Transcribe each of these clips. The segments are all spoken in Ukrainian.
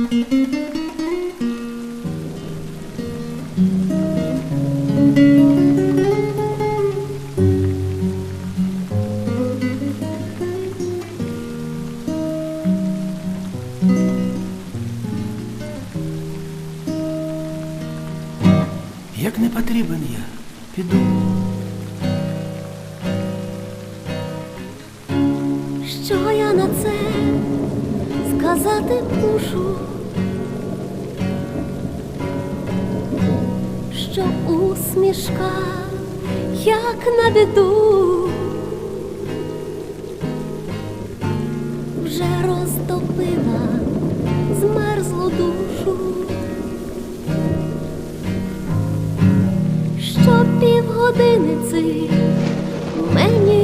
Як не потрібен я, піду. Що я на це сказати мушу? Що усмішка, як на біду, вже розтопила змерзлу душу, що півгодини цих мені.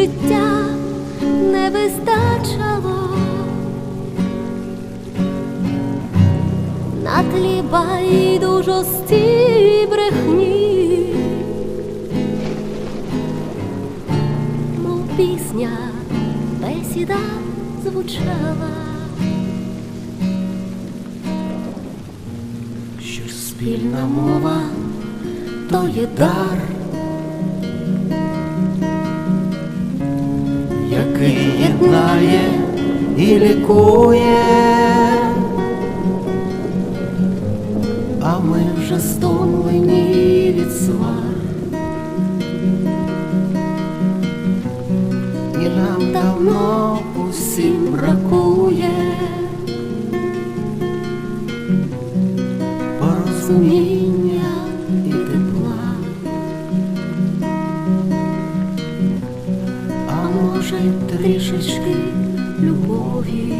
Півжиття не вистачало. На тлі байдужості брехні, мов пісня бесіда звучала. Що спільна мова, то є дар, який єднає і лікує, а ми вже стомлені від свар. І нам давно усім бракує А трішечки любові.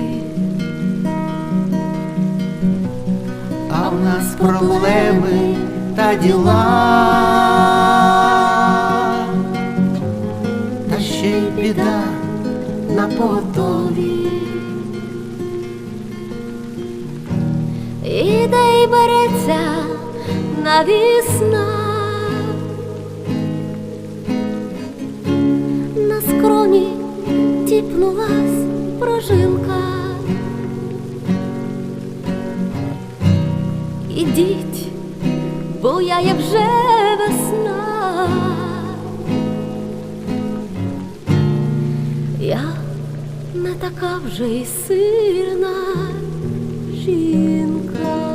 А в нас проблеми та діла, та ще й біда на поготові. Іде й береться на тіпнулась прожилка. Ідіть, бо я є вже весна. Я не така вже й сильна жінка.